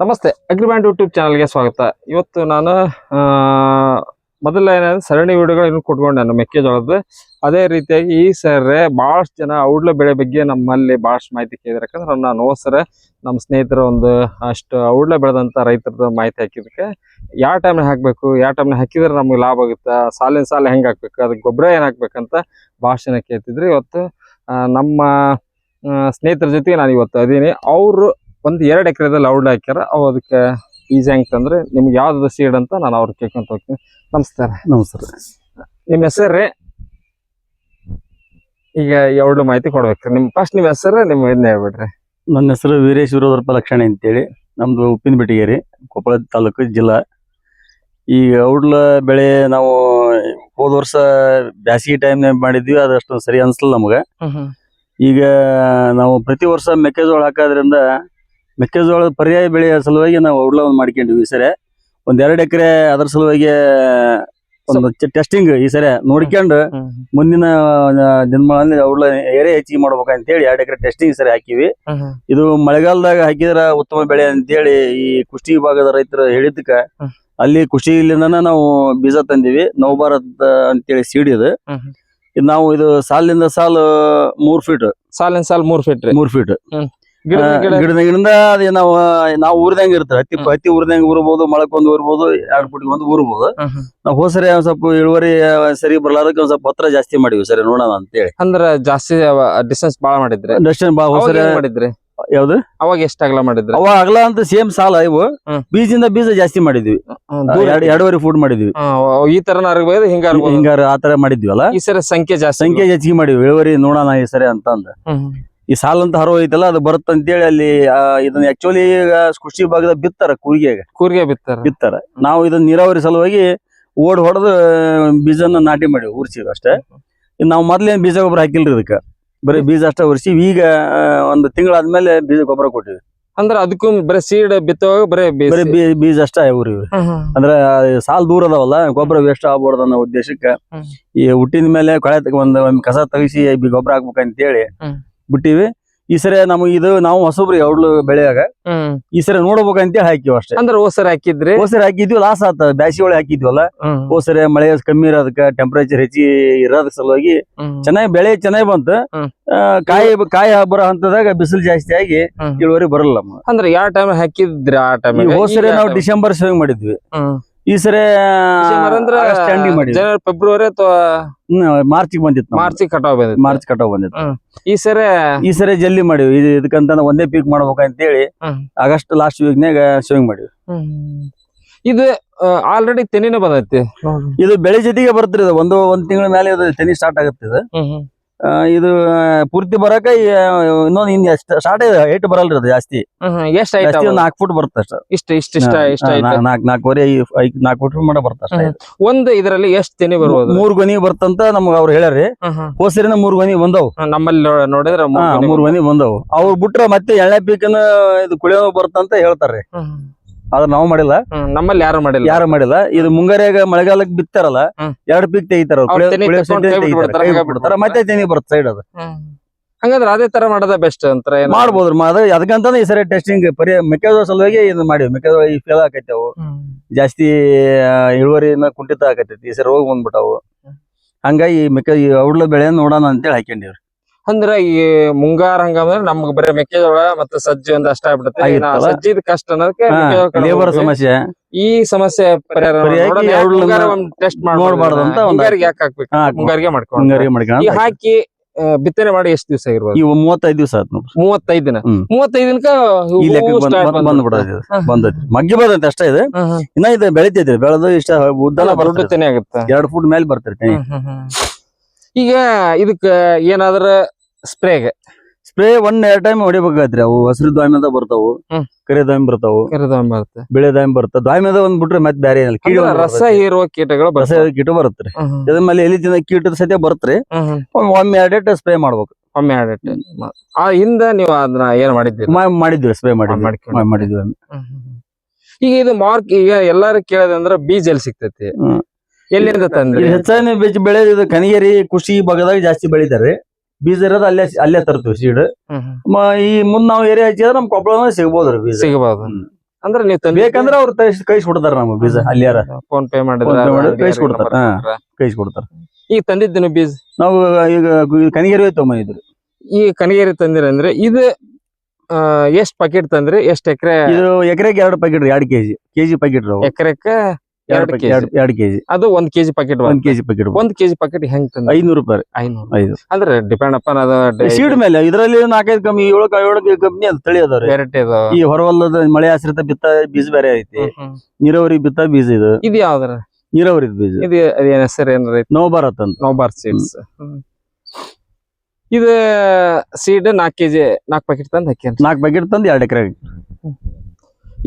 ನಮಸ್ತೆ ಅಗ್ರಿಬ್ಯಾಂಡ್ ಯೂಟ್ಯೂಬ್ ಚಾನಲ್ಗೆ ಸ್ವಾಗತ. ಇವತ್ತು ನಾನು ಮೊದಲ ಸರಣಿ ವಿಡಿಯೋಗಳನ್ನು ಕೊಟ್ಕೊಂಡೆ ನಾನು ಮೆಕ್ಕೆಜೋಳದ್ದು. ಅದೇ ರೀತಿಯಾಗಿ ಈ ಸರ್ರೆ ಭಾಳಷ್ಟು ಜನ ಔಡ್ಲ ಬೆಳೆ ಬಗ್ಗೆ ನಮ್ಮಲ್ಲಿ ಭಾಳಷ್ಟು ಮಾಹಿತಿ ಕೇಳಿದ್ರೆ ಯಾಕಂದ್ರೆ ನಾನು ಸರ, ನಮ್ಮ ಸ್ನೇಹಿತರ ಒಂದು ಅಷ್ಟು ಔಡ್ಲ ಬೆಳೆದಂಥ ರೈತರದ ಮಾಹಿತಿ ಹಾಕಿದಕ್ಕೆ ಯಾವ ಟೈಮ್ನ ಹಾಕಬೇಕು, ಯಾವ ಟೈಮ್ನ ಹಾಕಿದ್ರೆ ನಮ್ಗೆ ಲಾಭ ಆಗುತ್ತೆ, ಸಾಲಿನ ಸಾಲ ಹೆಂಗೆ ಹಾಕ್ಬೇಕು, ಅದಕ್ಕೆ ಗೊಬ್ಬರ ಏನು ಹಾಕ್ಬೇಕಂತ ಭಾಳಷ್ಟು ಕೇಳ್ತಿದ್ರು. ಇವತ್ತು ನಮ್ಮ ಸ್ನೇಹಿತರ ಜೊತೆಗೆ ನಾನು ಇವತ್ತು ಅದೀನಿ ಅವರು ಒಂದು ಎರಡು ಎಕರೆದಲ್ಲಿ ಔಡ್ ಹಾಕ್ಯಾರ ಅವು ಅದಕ್ಕೆ ಈಸಿ ಹೆಂಗ್ ತಂದ್ರೆ ನಿಮ್ಗೆ ಯಾವ್ದು ಸೀಡ್ ಅಂತ ನಾನು ಅವ್ರು ಕೇಳ್ಕೊಂತ ಹೋಗ್ತೀನಿ. ನಮಸ್ಕಾರ. ನಮಸ್ಕಾರ. ನಿಮ್ಮ ಹೆಸರು ಈಗ ಎರಡು ಮಾಹಿತಿ ಕೊಡ್ಬೇಕ್ರಿ ನಿಮ್ ಫಸ್ಟ್ ನಿಮ್ಮ ಹೆಸರು ನಿಮ್ಮ ಇದನ್ನ ಹೇಳ್ಬಿಡ್ರಿ. ನನ್ನ ಹೆಸರು ವೀರೇಶ್ ವಿರೋಧರ್ಪ ಲಕ್ಷಣ ಅಂತೇಳಿ. ನಮ್ದು ಉಪ್ಪಿನ ಬೆಟ್ಟಿಗೇರಿ ಕೊಪ್ಪಳ ತಾಲೂಕು ಜಿಲ್ಲಾ. ಈಗ ಔಡ್ಲ ಬೆಳೆ ನಾವು ಹೋದ ವರ್ಷ ಬ್ಯಾಸಿಗೆ ಟೈಮ್ ಮಾಡಿದ್ವಿ ಅದಷ್ಟು ಸರಿ ಅನ್ಸಲ್ಲ ನಮ್ಗೆ. ಈಗ ನಾವು ಪ್ರತಿ ವರ್ಷ ಮೆಕ್ಕೆಜೋಳ ಹಾಕೋದ್ರಿಂದ ಮೆಕ್ಕೆಜೋಳದ ಪರ್ಯಾಯ ಬೆಳೆಯ ಸಲುವಾಗಿ ನಾವು ಔಡ್ಲ ಒಂದು ಮಾಡ್ಕೊಂಡಿವಿ ಈ ಸರಿ. ಒಂದೆರಡು ಎರಡು ಎಕರೆ ಅದರ ಸಲುವಾಗಿ ಒಂದು ಟೆಸ್ಟಿಂಗ್ ಈ ಸರಿ ನೋಡ್ಕೊಂಡು ಮುಂದಿನ ದಿನಮಾನದಲ್ಲಿ ಔಡ್ಲ ಏರೆ ಹೆಚ್ಚಿಗೆ ಮಾಡ್ಬೇಕಂತ ಹೇಳಿ ಎರಡು ಎಕರೆ ಟೆಸ್ಟಿಂಗ್ ಸರಿ ಹಾಕಿವಿ ಇದು ಮಳೆಗಾಲದಾಗ ಹಾಕಿದ್ರ ಉತ್ತಮ ಬೆಳೆ ಅಂತೇಳಿ ಈ ಕುಷ್ಟಿ ಭಾಗದ ರೈತರು ಹೇಳಿದ್ದಕ್ಕ. ಅಲ್ಲಿ ಕೃಷಿ ಇಲ್ಲಿಂದ ನಾವು ಬೀಜ ತಂದಿವಿ ನವಭಾರತ್ ಅಂತೇಳಿ ಅಂತ ಹೇಳಿ ಹ್ಮ್. ಇದು ನಾವು ಇದು ಸಾಲಿನಿಂದ ಸಾಲು ಮೂರ್ ಫೀಟ್ ಸಾಲಿನ ಸಾಲ್ ಮೂರ್ ಫೀಟ್ ಮೂರ್ ಫೀಟ್ ಗಿಡ ಗಿಡ ಗಿಡದ ಗಿಡದಿಂದ ಅದೇ ನಾವು ನಾವು ಊರ್ದಂಗ ಇರ್ತದ ಹತ್ತಿ ಹತ್ತಿ ಊರ್ದಂಗ ಊರ್ಬೋದು ಮಳಕೊಂದ್ ಊರ್ಬೋದು ಎರಡು ಫುಟ್ಗೆ ಒಂದು ಊರ್ಬೋದು. ನಾವು ಹೋಸರಿ ಒಂದ್ ಸ್ವಲ್ಪ ಇಳುವರಿ ಸರಿ ಬರ್ಲಾರಕ್ಕೆ ಒಂದ್ ಸ್ವಲ್ಪ ಪತ್ರ ಜಾಸ್ತಿ ಮಾಡಿವಿ ಸರಿ ನೋಡೋಣ ಅಂತೇಳಿ. ಅಂದ್ರ ಜಾಸ್ತಿ ಡಿಸ್ಟೆನ್ಸ್ ಬಾಳ ಮಾಡಿದ್ರೆ? ಡಿಸ್ಟೆನ್ಸ್ ಬಾಳ ಹೋಸರಿ ಮಾಡಿದ್ರಿ? ಯಾವ್ದು? ಅವಾಗ ಎಷ್ಟ್ ಅಗಲ ಮಾಡಿದ್ರಿ? ಅವಾಗ ಅಗಲ ಅಂತ ಸೇಮ್ ಸಾಲ ಇವು. ಬೀಜದಿಂದ ಬೀಜ ಜಾಸ್ತಿ ಮಾಡಿದ್ವಿ. ಎರಡೂವರೆ ಫೂಟ್ ಮಾಡಿದ್ವಿ. ಈ ತರ ಹಿಂಗಾರ ಹಿಂಗಾರ ಆತರ ಮಾಡಿದ್ವಲ್ಲ ಈ ಸರಿ ಸಂಖ್ಯೆ ಜಾಸ್ತಿ ಸಂಖ್ಯೆ ಹೆಚ್ಚಿಗೆ ಮಾಡಿವಿ ಇಳುವರಿ ನೋಡೋಣ ಈ ಸರಿ ಅಂತ ಅಂದ ಹ್ಮ್. ಈ ಸಾಲ ಅಂತ ಹರೋ ಐತಲ್ಲ ಅದು ಬರುತ್ತಂತೇಳಿ ಅಲ್ಲಿ ಆ, ಇದನ್ನ ಆಕ್ಚುಲಿ ಈಗ ಕೃಷಿ ಭಾಗದ ಬಿತ್ತಾರ ಕೂರಿಗೆ ಕೂರ್ಗೆ ಬಿತ್ತಾರ. ಬಿತ್ತಾರ. ನಾವು ಇದನ್ನ ನೀರಾವರಿ ಸಲುವಾಗಿ ಓಡ್ ಹೊಡೆದು ಬೀಜನ ನಾಟಿ ಮಾಡಿವಿ ಉರ್ಸಿವಿ ಅಷ್ಟೇ. ನಾವು ಮೊದ್ಲೇನ್ ಬೀಜ ಗೊಬ್ಬರ ಹಾಕಿಲ್ರಿ ಇದಕ್ಕೆ? ಬರೀ ಬೀಜ ಅಷ್ಟೇ ಉರ್ಸಿ ಈಗ ಆ, ಒಂದು ತಿಂಗಳಾದ್ಮೇಲೆ ಬೀಜ ಗೊಬ್ಬರ ಕೊಟ್ಟಿವಿ. ಅಂದ್ರ ಅದಕ್ಕೂ ಬರೀ ಸೀಡ್ ಬಿತ್ತುವಾಗ ಬರೀ ಬೀಜ. ಬರೀ ಬೀ- ಬೀಜ ಅಷ್ಟೇ ಊರಿವಿ. ಅಂದ್ರೆ ಸಾಲ್ ದೂರ ಅದಾವಲ್ಲ ಗೊಬ್ಬರ ವೇಸ್ಟ್ ಆಗ್ಬಾರ್ದು ಅನ್ನೋ ಉದ್ದೇಶಕ್ಕೆ ಹ್ಮ್. ಈ ಹುಟ್ಟಿದ ಮೇಲೆ ಕೊಳೆ ತಗ- ಒಂದ್ ಒಂದ್ ಕಸ ತೆಗಿಸಿ ಗೊಬ್ಬರ ಹಾಕ್ಬೇಕಂತೇಳಿ ಹ್ಮ್. ಬಿಟ್ಟಿವಿ. ಈ ಸರಿ ನಮಗೆ ಇದು ನಾವು ಹೊಸಬ್ರಿ ಅವ್ಳು ಬೆಳೆಯಾಗ. ಈ ಸರಿ ನೋಡ್ಬೇಕಂತ ಹಾಕಿವಿ ಅಷ್ಟೇ. ಅಂದ್ರೆ ಹೋಸರ್ ಹಾಕಿದ್ರಿ? ಹೋಸರಿ ಹಾಕಿದ್ವಿ ಲಾಸ್ ಆತ ಬ್ಯಾಸಿ ಒಳಗೆ ಹಾಕಿದ್ವಲ್ಲ. ಹೋಸರಿ ಮಳೆ ಕಮ್ಮಿ ಇರೋದಕ್ಕ ಟೆಂಪರೇಚರ್ ಹೆಚ್ಚಿ ಇರೋದ್ ಸಲುವಾಗಿ ಚೆನ್ನಾಗಿ ಬೆಳೆ ಚೆನ್ನಾಗಿ ಬಂತು. ಕಾಯಿ ಕಾಯಿ ಬರೋ ಹಂತದಾಗ ಬಿಸಿಲು ಜಾಸ್ತಿ ಆಗಿ ಇಳುವರಿ ಬರಲ್ಲ ಅಂದ್ರೆ ಯಾವ ಟೈಮ್ ಹಾಕಿದ್ರೆ ಆ ಟೈಮ್ ಹೋಸರಿ ನಾವು ಡಿಸೆಂಬರ್ ಸೇವಿಂಗ್ ಮಾಡಿದ್ವಿ. ಈ ಸರಿ ಸ್ಟ್ಯಾಂಡಿಂಗ್ ಜನವರಿ ಫೆಬ್ರವರಿ ಅಥವಾ ಮಾರ್ಚ್ ಬಂದಿತ್ತು. ಮಾರ್ಚ್ ಕಟಾವ್ ಬಂದಿತ್ತು. ಮಾರ್ಚ್ ಕಟಾವ್ ಬಂದಿತ್ತು. ಈ ಸರಿ ಈ ಸರಿ ಜಲ್ದಿ ಮಾಡಿವಿ ಇದು ಇದಕ್ಕಂತ ಒಂದೇ ಪೀಕ್ ಮಾಡ್ಬೇಕಂತ ಹೇಳಿ ಆಗಸ್ಟ್ ಲಾಸ್ಟ್ ವೀಕ್ನಾಗ ಶೇವಿಂಗ್ ಮಾಡಿವಿ ಇದು ಆಲ್ರೆಡಿ ತೆನಿನ ಬಂದೈತಿ. ಇದು ಬೆಳೆ ಜೊತೆಗೆ ಬರ್ತಿರ ಇದು. ಒಂದು ಒಂದ್ ತಿಂಗಳ ಮೇಲೆ ಇದು ತೆನಿ ಸ್ಟಾರ್ಟ್ ಆಗುತ್ತೆ ಇದು. ಇದು ಪೂರ್ತಿ ಬರಕ ಇನ್ನೊಂದು ಹಿಂದೆ ಸ್ಟಾರ್ಟ್ ಏಟ್ ಬರಲ್ರಿ ಅದು ಜಾಸ್ತಿ. ಎಷ್ಟ್ ನಾಲ್ಕು ಫುಟ್ ಬರುತ್ತೆ ಅಷ್ಟ. ಇಷ್ಟ ಇಷ್ಟ ಇಷ್ಟ ಇಷ್ಟ ನಾಲ್ಕು ನಾಲ್ಕುವರೆ ನಾಲ್ಕು ಫುಟ್ ಮಾಡ ಬರುತ್ತೆ ಒಂದ್ ಇದು. ಇದರಲ್ಲಿ ಎಷ್ಟ್ ತೆನಿ ಬರ್ಬೋದು? ಮೂರ್ ಗೊನಿ ಬರ್ತಂತ ನಮ್ಗ ಅವ್ರು ಹೇಳ್ಯಾರಿ. ಹೋಸರಿನ ಮೂರ್ ಗೊನಿ ಬಂದವು. ನಮ್ಮಲ್ಲಿ ನೋಡಿದ್ರೆ ಮೂರ್ ಗೊನಿ ಬಂದವು. ಅವ್ರು ಬಿಟ್ರ ಮತ್ತೆ ಎಳ್ಳೆ ಪೀಕನ ಇದು ಕುಳಿಯೋ ಬರ್ತಂತ ಹೇಳ್ತಾರ್ರಿ. ಆದ್ರ ನಾವು ಮಾಡಿಲ್ಲ. ನಮ್ಮಲ್ಲಿ ಯಾರು ಮಾಡಿಲ್ಲ. ಯಾರು ಮಾಡಿಲ್ಲ. ಇದು ಮುಂಗಾರಿಯಾಗ ಮಳೆಗಾಲಕ್ಕೆ ಬಿತ್ತಾರಲ್ಲ ಎರಡು ಪೀಕ್ ತೆಗಿತಾರ. ಮತ್ತೆ ತೆನಿ ಬರುತ್ತೆ ಸೈಡ್ ಅದು. ಹಂಗಂದ್ರೆ ಅದೇ ತರ ಮಾಡೋದ ಬೆಸ್ಟ್ ಅಂತ? ಮಾಡ್ಬೋದ್ರಿ ಅದು ಅದಕ್ಕಂತಾನೆ ಈ ಸರಿ ಟೆಸ್ಟಿಂಗ್ ಪರಿ ಮೆಕ್ಕೆಜೋಳ ಸಲುವಾಗಿ ಇದು ಮಾಡಿವಿ ಮೆಕ್ಕೆಜೋಳ ಈ ಫೇಲ್ ಆಕೈತೆ ಅವು ಜಾಸ್ತಿ ಇಳುವರಿ ಇಳುವರಿನ ಕುಂಠಿತ ಆಕತೈತಿ ಈ ಸರಿ ಹೋಗಿ ಬಂದ್ಬಿಟ್ಟಾವು. ಹಂಗಾಗಿ ಈ ಮೆಕ್ಕೆ ಔಡ್ಲ ಬೆಳೆ ನೋಡೋಣ ಅಂತೇಳಿ ಹಾಕೊಂಡಿವ್ರಿ ಅಂದ್ರ ಈ ಮುಂಗಾರ ಹಂಗಂದ್ರೆ ನಮ್ಗ್ ಬರೀ ಮೆಕ್ಕೆಜೋಳ ಮತ್ತೆ ಸಜ್ಜಿ ಒಂದ್ ಅಷ್ಟ ಆಗ್ಬಿಡುತ್ತೆ. ಆಗಿತ್ತಲ್ಲ? ಸಜ್ಜಿದ ಕಷ್ಟ ಅನ್ನೋದಕ್ಕೆ ಮೆಕ್ಕೆಜೋಳ ಕಡೆ ಲೇಬರ್. ಸಮಸ್ಯೆ. ಈ ಸಮಸ್ಯೆ ಪರಿಹಾರ ಪರಿಹಾರಕ್ಕೆ ಟೆಸ್ಟ್ ನೋಡ್ಬಾರ್ದು ಅಂತ ಒಂದ್ ಮುಂಗಾರಿಗೆ ಯಾಕೆ ಹಾಕ್ಬೇಕು? ಹಾ, ಮುಂಗಾರಿಗೆ ಮಾಡ್ಕೊಂಡು ಮುಂಗಾರಿಗೆ ಮಾಡ್ಕೊಂಡು ಈ ಹಾಕಿ ಆ, ಬಿತ್ತನೆ ಮಾಡಿ ಎಷ್ಟು ದಿವಸ ಆಗಿರ್ಬೋದು? ಇವು ಮೂವತ್ತೈದು ದಿವಸ ಆಯ್ತು ನೋಡ್ರಿ. ಮೂವತ್ತೈದು ದಿನ. ಹ್ಮ್. ಮೂವತ್ತೈದು ದಿನಕ್ಕ ಈ ಲೆಕ್ಕ ಬಂದ್ಬಿಡೋದು ಬಂದೈತಿ ಮಗ್ಗಿ ಬಂದೈತಿ ಅಷ್ಟೇ ಇದು. ಇನ್ನ ಇದೆ ಬೆಳಿತೈತಿ ಬೆಳೆದು ಇಷ್ಟ ಉದ್ದನ ದೊಡ್ಡ ಬರ್ತೈತಿ ತೆನೆ ಆಗುತ್ತೆ. ಎರಡ್ ಫುಟ್ ಮೇಲೆ ಬರ್ತೈತಿ ಈಗ ಇದಕ್ಕ ಏನಾದ್ರ ಸ್ಪ್ರೇಗೆ ಸ್ಪ್ರೇ ಒನ್ ಎರಡ್ ಟೈಮ್ ಹೊಡಿಬೇಕಾಯ್ತ್ರಿ ಅವು. ಹಸಿರು ದ್ವಾಮ್ಯದ ಬರ್ತಾವು. ಹ್ಮ್. ಕರಿ ಬರ್ತಾವು. ಬರುತ್ತೆ. ಬೆಳೆ ದಾಮಿ ಬರ್ತಾವ ದ್ವಾಮ್ಯದ ಒಂದ್ ಬಿಟ್ರೆ ಮತ್ತೆ ಬ್ಯಾರೆ ಏನಿಲ್ಲ. ಅಂದ್ರ ರಸ ಹೀರುವ ಕೀಟಗಳು ರಸ ಬರ್ತವೆ. ಕೀಟ ಬರುತ್ತೆ ಹ್ಮ್ ಹ್ಮ್. ಇದ್ರ ಮೇಲೆ ಎಲಿ ತಿನ್ನ ಕೀಟದ ಸತ್ಯ ಬರುತ್ತೆ ಹ್ಮ್ ಹ್ಮ್. ಒಮ್ಮೆ ಎರಡ್ ಸ್ಪ್ರೇ ಮಾಡ್ಬೇಕು. ಒಮ್ಮೆ ಆಡಟ್ಟೆ ಆ ಹಿಂದ ನೀವು ಅದನ್ನ ಏನ್ ಮಾಡಿದ್ವಿ ಮಾ- ಮಾಡಿದ್ವಿ ಸ್ಪ್ರೇ ಮಾಡಿದ್ವಿ. ಮಾಡ್ಕೊಂಡು. ಮಾ- ಮಾಡಿದ್ವಿ. ಹ್ಮ್ ಹ್ಮ್ ಹ್ಮ್. ಈಗ ಇದು ಮಾರ್ಕ್ ಈಗ ಎಲ್ಲಾರು ಕೇಳದಂದ್ರ ಬೀಜ ಎಲ್ಲಿ ಸಿಗ್ತೈತಿ. ಹ್ಮ್. ಎಲ್ಲಿಂದ ತಂದ್ರಿ? ಹೆಚ್ಚಾಗಿ ಬೀಜ ಬೆಳೆದ ಕನಿಗೇರಿ ಕೃಷಿ ಭಾಗದಾಗ ಜಾಸ್ತಿ ಬೆಳಿತಾರೆ. ಬೀಜ ಇರೋದು ಅಲ್ಲೇ ಅಲ್ಲೇ ತರ್ತೀವಿ ಸೀಡ್. ಈ ಮುಂದ್ ನಾವು ಏರಿಯಾ ಹಚ್ಚಿದ್ರೆ ನಮ್ ಕೊಪ್ಪಳ ಸಿಗ್ಬೋದ್ರಿ ಬೀಜ. ಸಿಗಬಹುದು. ಅಂದ್ರೆ ನೀವು ಬೇಕಂದ್ರೆ ಅವ್ರು ಕೈಸ್ ಕಳಿಸಿ ಕೊಡ್ತಾರ ನಮ್ಗೆ ಬೀಜ ಅಲ್ಲಿ ಯಾರ ಫೋನ್ ಪೇ ಮಾಡಿದ್ರೆ ಕೈಸ್ ಕೊಡ್ತಾರ? ಕೈಸ್ ಕೊಡ್ತಾರ ಈಗ ತಂದಿದ್ದೀನಿ ಬೀಜ? ನಾವು ಈಗ ಕನಿಗೇರಿ ತಗೊಂಬಂದಿದ್ರು ಈ ಕನಿಗೇರಿ ತಂದಿರ ಅಂದ್ರೆ ಇದು ಎಷ್ಟ್ ಪ್ಯಾಕೆಟ್ ತಂದ್ರಿ? ಎಷ್ಟ್ ಎಕರೆ? ಇದು ಎಕರೆಗೆ ಎರಡು ಪ್ಯಾಕೆಟ್ ಎರಡು ಕೆಜಿ. ಕೆಜಿ ಪ್ಯಾಕೆಟ್ ಎಕರೆಕ ಎರಡು ಎರಡು ಕೆಜಿ. ಅದು ಒಂದ್ ಕೆಜಿ ಪ್ಯಾಕೆಟ್ ಒಂದ್ ಕೆಜಿ ಪ್ಯಾಕೆಟ್ ಒಂದ್ ಕೆಜಿ ಪ್ಯಾಕೆಟ್ ಹೆಂಗ್ ತಂದ್ರಿ ಐನೂರು ರೂಪಾಯಿ. ಐನೂರು ಐದು ಅಂದ್ರೆ ಡಿಪೆಂಡ್ ಅಪ್ ಅದ ಸೀಡ್ ಮೇಲೆ ಇದರಲ್ಲಿ ನಾಲ್ಕೈದು ಕಮ್ಮಿ ಏಳು ಏಳು ಕಂಪ್ನಿ ಅದು ತಳಿ ಅದಾವ್ರಿ ವೆರೈಟಿ ಅದ. ಈ ಹೊರವಲ್ಲದ ಮಳೆ ಆಶ್ರಿತ ಬಿತ್ತ ಬೀಜ ಬೇರೆ ಐತಿ. ನೀರಾವರಿ ಬಿತ್ತ ಬೀಜ ಇದು. ಇದು ಯಾವ್ದಾರ? ನೀರಾವರಿ ಬೀಜ. ಇದು ಏನ ಹೆಸರು ಏನಾರ? ನೋ ಭಾರತ್ ಅಂತ ನೋಬಾರ್ ಸೀಡ್ಸ್ ಇದು ಸೀಡ್ ನಾಲ್ಕು ಕೆಜಿ ನಾಲ್ಕು ಪ್ಯಾಕೆಟ್ ತಂದ್ ಹಾಕಿ ನಾಲ್ಕು ಪ್ಯಾಕೆಟ್ ತಂದು ಎರಡು ಎಕರೆ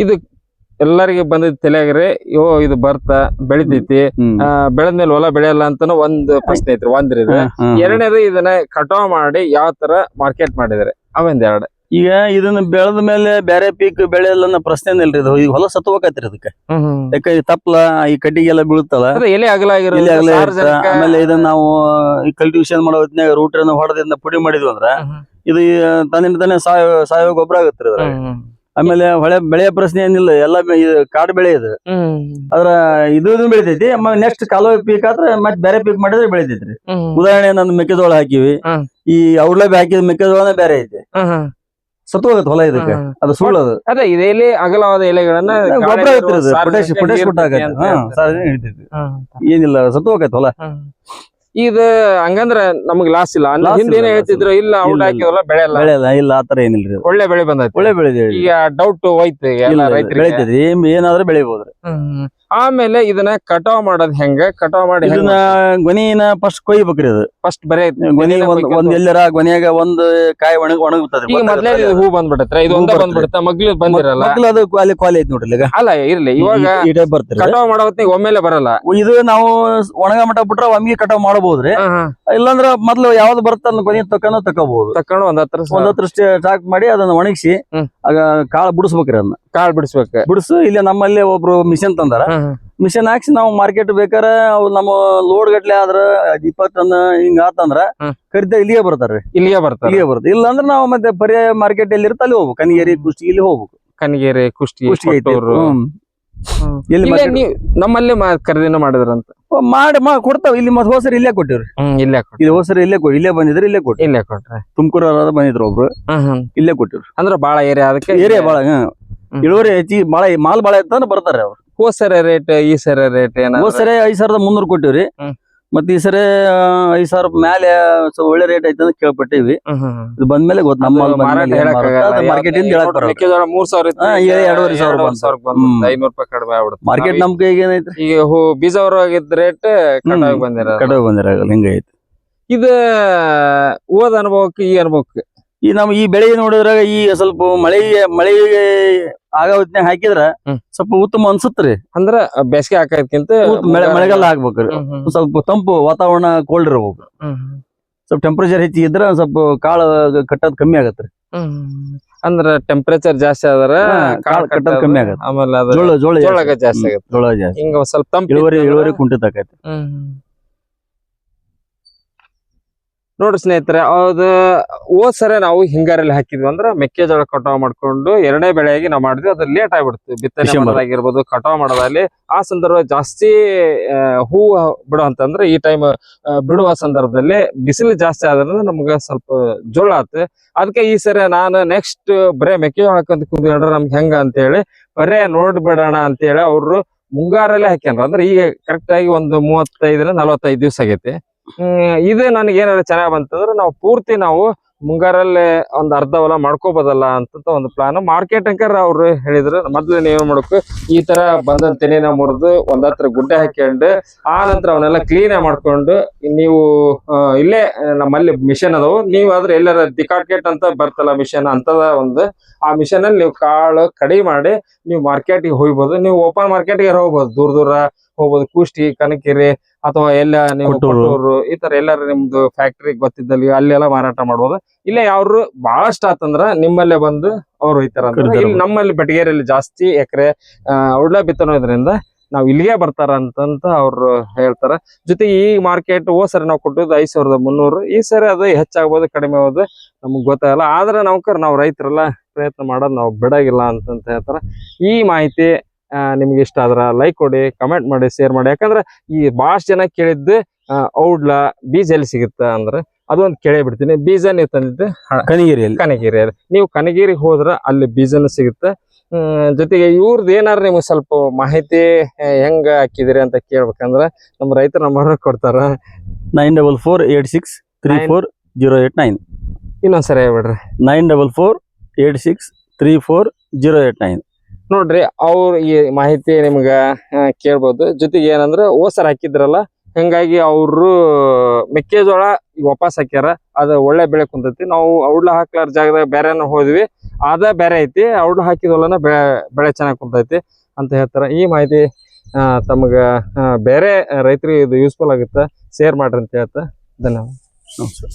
ಇದು ಎಲ್ಲರಿಗೆ ಬಂದಿದ್ ತಲೆಯಾಗ್ರಿ ಯೋ ಇದು ಬರ್ತಾ ಬೆಳಿತೈತಿ. ಮೇಲೆ ಬೆಳೆದ್ಮೇಲೆ ಹೊಲ ಬೆಳೆಯಲ್ಲ ಅಂತ ಒಂದ್ ಪ್ರಶ್ನೆ ಐತ್ರಿ ಒಂದ್ರಿ ಇದು. ಎರಡನೇದು ಇದನ್ನ ಕಟಾವ್ ಮಾಡಿ ಯಾವ ತರ ಮಾರ್ಕೆಟ್ ಮಾಡಿದ್ರೆ ಅವಂದ್ ಎರಡ್. ಈಗ ಇದನ್ನ ಬೆಳೆದ ಮೇಲೆ ಬೇರೆ ಪೀಕ್ ಬೆಳೆಯಲ್ಲ ಅನ್ನೋ ಪ್ರಶ್ನೆ ಇಲ್ರಿ ಇದು. ಈಗ ಹೊಲ ಸತ್ವಕೈತ್ರಿ ಅದಕ್ಕೆ ಯಾಕ ಈ ತಪ್ಪಲ ಈ ಕಡ್ಡಿಗೆಲ್ಲ ಬೀಳುತ್ತಲ್ಲ. ಅದೇ ಎಲೆ ಅಗಲ ಆಗಿರೋ ಇಲ್ಲಿ ಆಗಲೇ ಸಾರ್ವಜನಿಕ ಆಮೇಲೆ ಇದನ್ನ ನಾವು ಈ ಕಲ್ಟಿವೇಶನ್ ಮಾಡೋ ಹೊತ್ನ್ಯಾಗ ರೂಟ್ ಹೊಡೆದಿಂದ ಪುಡಿ ಮಾಡಿದ್ವಿ ಅಂದ್ರ ಹ್ಮ್, ಇದು ತನ್ನಿಂದ ತಾನೇ ಸಾವಯವ ಸಾವಯವ ಗೊಬ್ಬರ ಆಗುತ್ತೆ ಇದ್ರ ಹ್ಮ್, ಆಮೇಲೆ ಹೊಳೆ ಬೆಳೆಯ ಪ್ರಶ್ನೆ ಏನಿಲ್ಲ ಎಲ್ಲ ಕಾಡು ಬೆಳೆ ಇದು. ಅದ್ರ ಇದು ಬೆಳಿತೈತಿ ನೆಕ್ಸ್ಟ್ ಕಾಲುವೆ ಪೀಕ್ ಆದ್ರೆ ಮತ್ತೆ ಬೇರೆ ಪೀಕ್ ಮಾಡಿದ್ರೆ ಬೆಳಿತೈತ್ರಿ. ಉದಾಹರಣೆ ನಾನು ಮೆಕ್ಕೆಜೋಳ ಹಾಕಿವಿ. ಈ ಔಡ್ಲಬಿ ಹಾಕಿದ ಮೆಕ್ಕೆಜೋಳನೇ ಬೇರೆ ಐತಿ. ಸತ್ತು ಹೋಗುತ್ತೆ ಹೊಲ ಇದಕ್ಕೆ. ಅದು ಸುಳ್ಳು ಅದು ಅದೇ ಇದು ಎಲೆ ಅಗಲವಾದ ಎಲೆಗಳನ್ನ ಗೊಬ್ಬರ ಪೊಟ್ಯಾಶ್ ಕೊಟ್ಟಾಗತ್ತೆ. ಏನಿಲ್ಲ ಸತ್ವೋಗತ್ತೆ ಹೊಲ. ಹ್ಮ್. ಇದು ಹಂಗಂದ್ರ ನಮಗ್ ಲಾಸ್ ಇಲ್ಲ. ಅಂದ್ರೆ Loss ಹಿಂದೆ ಏನ್ ಇಲ್ಲ, ಹೇಳ್ತಿದ್ರು ಇಲ್ಲ. ಔಟ್ ಇಲ್ಲ, ಹಾಕಿವಲ್ಲ ಬೆಳೆಯಲ್ಲ. ಬೆಳೆಯಲ್ಲ ಇಲ್ಲ ಆತರ ಏನಿಲ್ರಿ ಅದು. ಒಳ್ಳೆ ಬೆಳೆ ಬಂದೈತಿ. ಒಳ್ಳೆ ಬೆಳೆ ಈಗ ಡೌಟ್ ಹೋಯ್ತು ಎಲ್ಲ ರೈತರಿಗೆ. ಬೆಳಿತೈತಿ ಏನಾದ್ರೂ ಬೆಳಿಬೋದ್ರಿ ಹ್ಮ್. ಆಮೇಲೆ ಇದನ್ನ ಕಟಾವ್ ಮಾಡೋದ್ ಹೆಂಗ? ಕಟಾವ್ ಮಾಡಿ ಇದನ್ನ ಗೊನಿನ ಫಸ್ಟ್ ಕೊಯ್ಬೇಕ್ರಿ ಅದು ಫಸ್ಟ್ ಬರೇ ಗೊನಿ ಒಂದ್ ಎಲ್ಲರ ಗೊನಿಯಾಗ ಒಂದ್ ಕಾಯಿ ಒಣಗ ಒಣಗುತ್ತದೆ ಈಗ ಮೊದ್ಲೇ ಇದು ಹೂ ಬಂದ್ಬಿಡತ್ರ ಇದು ಒಂದ ಬಂದ್ಬಿಡತ್ತ. ಮಗ್ಲು ಬಂದಿರಲ್ಲ. ಮಗ್ಲು ಅದು ಅಲ್ಲಿ ಕ್ವಾಲಿ ಐತಿ ನೋಡ್ರಿ ಈಗ ಅಲ್ಲ ಇರ್ಲಿ. ಇವಾಗ ಕಟಾವ್ ಮಾಡೋ ಹೊತ್ತಿಗೆ ಒಮ್ಮೆಲೆ ಬರಲ್ಲ. ಇದು ನಾವು ಒಣಗ ಮಟ ಬಿಟ್ರ ಒಮ್ಮಿಗೆ ಕಟಾವ್ ಮಾಡಬಹುದ್ರಿ. ಇಲ್ಲಾಂದ್ರ ಮೊದ್ಲು ಯಾವ್ದು ಬರುತ್ತೆ ಅದನ್ನ ಕೊನೆ ತಕೊಂಡ್ ತಕೋಬಹುದು ತಕೊಂಡು ಒಂದ್ ಹತ್ರ ಒಂದ್ ಹತ್ರ ಸ್ಟಾಕ್ ಮಾಡಿ ಅದನ್ನ ಒಣಗಿಸಿ ಆಗ ಕಾಳ ಬಿಡಿಸ್ಬೇಕ್ರಿ ಅದನ್ನ. ಕಾಳ್ ಬಿಡಿಸ್ಬೇಕು. ಬಿಡಿಸು ಇಲ್ಲಿ ನಮ್ಮಲ್ಲಿ ಒಬ್ರು ಮಿಷನ್ ತಂದಾರ. ಮಿಷನ್ ಹಾಕ್ಸಿ ನಾವು ಮಾರ್ಕೆಟ್ ಬೇಕಾರ ಅವು ನಮ್ಮ ಲೋಡ್ ಗಟ್ಲೆ ಆದ್ರ ಇಪ್ಪತ್ ಟನ್ ಹಿಂಗ ಆತಂದ್ರ ಖರೀದಿ ಇಲ್ಲಿಗೆ ಬರ್ತಾರ್ರಿ. ಇಲ್ಲಿಗೆ ಬರ್ತಾರೆ. ಇಲ್ಲಿಗೆ ಬರ್ತಾರೆ ಇಲ್ಲ ಅಂದ್ರೆ ನಾವು ಮತ್ತೆ ಪರ್ಯಾಯ ಮಾರ್ಕೆಟ್ ಎಲ್ಲಿ ಇರುತ್ತೆ ಅಲ್ಲಿ ಹೋಗ್ಬೇಕು ಕನಿಗೇರಿ ಕುಸ್ತಿ ಇಲ್ಲಿ ಹೋಗ್ಬೇಕು. ಕನಿಗೇರಿ ಕುಷ್ಟಿ ಕುಷ್ಟಿ ಇಲ್ಲಿ ನಮ್ಮಲ್ಲೇ ಖರೀದಿನ ಮಾಡಿದ್ರಂತ. ಮಾಡಿ ಮಾ ಕೊಡ್ತಾವ. ಇಲ್ಲಿ ಮತ್ತೆ ಹೋಸರಿ ಇಲ್ಲೇ ಕೊಟ್ಟಿವ್ರಿ. ಇಲ್ಲೇ ಇಲ್ಲಿ ಹೋಸರಿ ಇಲ್ಲೇ ಕೊಡಿ ಇಲ್ಲೇ ಬಂದಿದ್ರೆ ಇಲ್ಲೇ ಕೊಟ್ಟು ಇಲ್ಲೇ ಕೊಟ್ರೆ. ತುಮಕೂರು ಬಂದಿದ್ರು ಒಬ್ರು. ಇಲ್ಲೇ ಕೊಟ್ಟಿವ್ರಿ. ಅಂದ್ರ ಬಾಳ ಏರಿಯಾ ಅದಕ್ಕೆ ಏರಿಯಾ ಬಾಳ. ಇಳುವರಿ ಹೆಚ್ಚಿ ಮಳೆ ಮಾಲ್ ಬಾಳ ಇತ್ತಂದ್ರೆ ಬರ್ತಾರೆ ಅವ್ರು. ಹೋದ್ ಸರಿ ರೇಟ್ ಈ ಸರಿ ರೇಟ್ ಏನ ಹೋದ್ ಸರಿ ಐದ್ ಸಾವಿರದ ಮುನ್ನೂರು ಕೊಟ್ಟಿವ್ರಿ. ಹ್ಮ್. ಮತ್ತೆ ಈ ಸರಿ ಆ, ಐದ್ ಸಾವಿರ ಮೇಲೆ ಸ್ವಲ್ಪ ಒಳ್ಳೆ ರೇಟ್ ಐತೆ ಅಂತ ಕೇಳ್ಪಟ್ಟಿವಿ ಇದು ಬಂದ್ಮೇಲೆ ಗೊತ್ತ ನಮ್ಮ ಮಾಲ್. ಮಾರ್ಕೆಟ್ ಇಂದ ಹೇಳಕ್ ಮೆಕ್ಕೆಜೋಳ ಮೂರ್ ಸಾವಿರ ಇತ್ತು, ಹಾ, ಈಗ ಎರಡೂವರೆ ಸಾವಿರ ಎರಡೂವರೆ ಬಂತು. ಸಾವಿರಕ್ಕೆ ಬಂದ್ಬಿಡ್ತು. ಹ್ಮ್. ಐನೂರು ರೂಪಾಯಿ ಕಡಿಮೆ ಆಗ್ಬಿಡುತ್ತೆ ಮಾರ್ಕೆಟ್ ನಾವ್ ನಮ್ ಕೈಗೆ ಏನೈತ್ರಿ ಈಗ ಹೂ ಬೀಜ ಆಗಿದ್ದ ರೇಟ್ ಕಡಿಮೆ ಬಂದಿರ ಕಡೆ ಬಂದಿರಾಗಲ್ಲ ಹಿಂಗೈತಿ. ಇದು ಓದ್ ಅನುಭವಕ್ಕೆ ಈ ಅನುಭವಕ್ಕೆ ಈ ನಮ್ ಈ ಬೆಳೆ ನೋಡಿದ್ರಾಗ ಈ ಸ್ವಲ್ಪ ಮಳೆಗೆ ಮಳೆಗೆ ಆಗ ಹೊತ್ನ್ಯಾಗ ಹಾಕಿದ್ರ ಸ್ವಲ್ಪ ಉತ್ತಮ ಅನ್ಸುತ್ತೆ ಅಂದ್ರ ಬೇಸಿಗೆ ಮಳೆ ಮಳೆಗಾಲ ಹಾಕ್ಬೇಕ್ರಿ ಸ್ವಲ್ಪ ತಂಪು ವಾತಾವರಣ ಕೋಲ್ಡ್ ಇರ್ಬೇಕು. ಸ್ವಲ್ಪ ಟೆಂಪರೇಚರ್ ಹೆಚ್ಚಿಗೆ ಇದ್ರ ಸ್ವಲ್ಪ ಕಾಳು ಕಟ್ಟೋದ್ ಕಮ್ಮಿ ಆಗತ್ರಿ. ಅಂದ್ರ ಟೆಂಪರೇಚರ್ ಜಾಸ್ತಿ ಆದ್ರ ಕಾಳು ಕಟ್ಟೋದ್ ಕಮ್ಮಿ ಆಗತ್ತೆ. ಆಮೇಲೆ ಜೋಳ ಜೋಳ ಜಾಸ್ತಿ. ಜಾಸ್ತಿ ಆಗತ್ತೆ ಜೋಳ ಜಾಸ್ತಿ. ಹಿಂಗ ಸ್ವಲ್ಪ ತಂಪು ಇಳುವರಿ ಇಳುವರಿ ಕುಂಠಿತ ಆಕೈತಿ ನೋಡ್ರಿ ಸ್ನೇಹಿತರೆ ಅದು ಹೋದ್ ಸರಿ ನಾವು ಹಿಂಗಾರಲ್ಲಿ ಹಾಕಿದ್ವಿ ಅಂದ್ರೆ ಮೆಕ್ಕೆಜೋಳ ಕಟಾವ್ ಮಾಡ್ಕೊಂಡು ಎರಡನೇ ಬೆಳೆಯಾಗಿ ನಾವು ಮಾಡಿದ್ವಿ. ಅದು ಲೇಟ್ ಆಗ್ಬಿಡ್ತು. ಬಿತ್ತನೆ. ಮಾಡೋದಾಗಿರ್ಬೋದು ಕಟಾವ್ ಮಾಡೋದಲ್ಲಿ ಆ ಸಂದರ್ಭ ಜಾಸ್ತಿ ಹೂ ಹೂವು ಬಿಡೋ ಅಂತಂದ್ರೆ ಈ ಟೈಮ್ ಬಿಡುವ ಸಂದರ್ಭದಲ್ಲಿ ಬಿಸಿಲು ಜಾಸ್ತಿ ಆದ್ರಿಂದ ನಮ್ಗೆ ಸ್ವಲ್ಪ ಜೋಳ ಆತ. ಅದಕ್ಕೆ ಈ ಸರಿ ನಾನು ನೆಕ್ಸ್ಟ್ ಬರೇ ಮೆಕ್ಕೆಜೋಳ ಹಾಕೊಂತ ಕುಂದ್ರೆ ನಮ್ಗೆ ಹೆಂಗ ಅಂತ ಹೇಳಿ ಬರೇ ನೋಡ್ಬಿಡೋಣ ಅಂತ ಹೇಳಿ ಅವ್ರು ಮುಂಗಾರಲ್ಲೇ ಹಾಕ್ಯಾನ್ರ. ಅಂದ್ರೆ ಈಗ ಕರೆಕ್ಟ್ ಆಗಿ ಒಂದು ಮೂವತ್ತೈದರಿಂದ ನಲವತ್ತೈದು ದಿವಸ ಆಗೈತಿ. ಇದು ನನಗೆ ಏನಾರ ಚೆನ್ನಾಗ್ ಬಂತಂದ್ರೆ ನಾವು ಪೂರ್ತಿ ನಾವು ಮುಂಗಾರಲ್ಲೇ ಒಂದ್ ಅರ್ಧ ಹೊಲ ಮಾಡ್ಕೋಬೋದಲ್ಲ ಅಂತ ಒಂದು ಪ್ಲಾನ್ ಮಾರ್ಕೆಟ್ ಅಂಕರ್ ಅವ್ರು ಹೇಳಿದ್ರು, ಮೊದ್ಲು ನೀವ್ ಮಾಡ್ಬೇಕು? ಈ ತರ ಬಂದ ತೆನೆನ ಮುರಿದು ಒಂದ್ ಹತ್ರ ಗುಡ್ಡೆ ಹಾಕೊಂಡು ಆ ನಂತರ ಅವನ್ನೆಲ್ಲ ಕ್ಲೀನ್ ಮಾಡ್ಕೊಂಡು, ನೀವು ಇಲ್ಲೇ ನಮ್ಮಲ್ಲಿ ಮಿಷನ್ ಅದಾವು. ನೀವು ಆದ್ರೆ ಎಲ್ಲರ ದಿಕಾಟ್ಕೆಟ್ ಅಂತ ಬರ್ತಲ್ಲ ಮಿಷನ್, ಅಂತದ ಒಂದು. ಆ ಮಿಷನ್ ಅಲ್ಲಿ ನೀವು ಕಾಳು ಕಡಿ ಮಾಡಿ ನೀವು ಮಾರ್ಕೆಟ್ಗೆ ಹೋಗ್ಬೋದು. ನೀವು ಓಪನ್ ಮಾರ್ಕೆಟ್ಗೆ ಹೋಗ್ಬೋದು. ದೂರ ದೂರ ಹೋಗ್ಬೋದು. ಕುಷ್ಟಿ, ಕನಕಿರಿ ಅಥವಾ ಎಲ್ಲ ನೀವು ಕೊಟ್ಟೂರು. ಈ ತರ ಎಲ್ಲಾರು ನಿಮ್ದು ಫ್ಯಾಕ್ಟ್ರಿ ಗೊತ್ತಿದ್ದಲ್ಲಿ ಅಲ್ಲೆಲ್ಲ ಮಾರಾಟ ಮಾಡಬಹುದು ಇಲ್ಲ ಯಾವ್ರು ಬಹಳಷ್ಟು ಆತಂದ್ರ ನಿಮ್ಮಲ್ಲೇ ಬಂದು ಅವ್ರು ಒಯ್ತಾರ. ಇಲ್ಲಿ ನಮ್ಮಲ್ಲಿ ಬೆಟಗೇರಿಯಲ್ಲಿ ಜಾಸ್ತಿ ಎಕರೆ ಔಡ್ಲ ಬಿತ್ತನೋದ್ರಿಂದ ನಾವ್ ಇಲ್ಲಿಗೆ ಬರ್ತಾರ ಅಂತಂತ ಅವ್ರು ಹೇಳ್ತಾರ. ಜೊತೆಗೆ ಈ ಮಾರ್ಕೆಟ್ ಓ ಸರಿ ನಾವು ಕೊಟ್ಟಿದ್ದು ಐದ್ ಸಾವಿರದ ಮುನ್ನೂರು. ಈ ಸರಿ ಅದು ಹೆಚ್ಚಾಗ್ಬೋದು ಕಡಿಮೆ ಆಗೋದು ನಮ್ಗೆ ಗೊತ್ತಾಗಲ್ಲ. ಆದ್ರೆ ನೌಕರ್ ನಾವ್ ರೈತರೆಲ್ಲ ಪ್ರಯತ್ನ ಮಾಡೋದು ನಾವು ಬಿಡಾಗಿಲ್ಲ ಅಂತಂತ ಹೇಳ್ತಾರ. ಈ ಮಾಹಿತಿ ನಿಮ್ಗೆ ಇಷ್ಟ ಆದ್ರ ಲೈಕ್ ಕೊಡಿ ಕಮೆಂಟ್ ಮಾಡಿ ಶೇರ್ ಮಾಡಿ. ಯಾಕಂದ್ರೆ ಈ ಭಾಳಷ್ಟು ಜನ ಕೇಳಿದ್ದು ಔಡ್ಲ ಬೀಜ ಎಲ್ಲಿ ಸಿಗುತ್ತೆ ಅಂದ್ರೆ ಅದೊಂದು ಕೇಳೇ ಬಿಡ್ತೀನಿ ಬೀಜ ನೀವು ತಂದಿದ್ದು ಕನಗಿರಿಯಲ್ಲಿ. ಕನಗಿರಿಯಲ್ಲಿ. ನೀವು ಕನಗಿರಿಗೆ ಹೋದ್ರ ಅಲ್ಲಿ ಬೀಜನ ಸಿಗುತ್ತೆ. ಜೊತೆಗೆ ಇವ್ರದ್ದು ಏನಾರು ನಿಮ್ಗೆ ಸ್ವಲ್ಪ ಮಾಹಿತಿ ಹೆಂಗ್ ಹೆಂಗ ಹಾಕಿದಿರಿ ಅಂತ ಕೇಳ್ಬೇಕಂದ್ರೆ ನಮ್ಮ ರೈತರ ನಂಬರ್ ಕೊಡ್ತಾರ. Nine double four eight six three four zero eight nine ಇನ್ನೊಂದ್ಸರಿ ಹೇಳ್ಬಿಡ್ರಿ. Nine double four eight six three four zero eight nine ನೋಡ್ರಿ, ಅವ್ರ ಈ ಮಾಹಿತಿ ನಿಮ್ಗ ಕೇಳ್ಬೋದು. ಜೊತೆಗೆ ಏನಂದ್ರೆ, ಓಸರ್ ಹಾಕಿದ್ರಲ್ಲ, ಹಿಂಗಾಗಿ ಅವರು ಮೆಕ್ಕೆಜೋಳ ವಾಪಸ್ ಹಾಕ್ಯಾರ. ಅದ ಒಳ್ಳೆ ಬೆಳೆ ಕುಂತೈತಿ. ನಾವು ಔಡ್ಲ ಹಾಕ್ಲಾರ ಜಾಗದಾಗ ಬೇರೆನ ಹೋದ್ವಿ. ಅದ ಬೇರೆ ಐತಿ. ಔಡ್ಲ ಹಾಕಿದ್ವಲ್ಲನ ಬೆಳೆ ಬೆಳೆ ಚೆನ್ನಾಗಿ ಕುಂತೈತಿ ಅಂತ ಹೇಳ್ತಾರ. ಈ ಮಾಹಿತಿ ತಮ್ಗ ಬೇರೆ ರೈತರಿಗೆ ಇದು ಯೂಸ್ಫುಲ್ ಆಗುತ್ತೆ. ಶೇರ್ ಮಾಡ್ರಿ ಅಂತ ಹೇಳ್ತಾ. ಧನ್ಯವಾದ. ನಮಸ್ಕಾರ.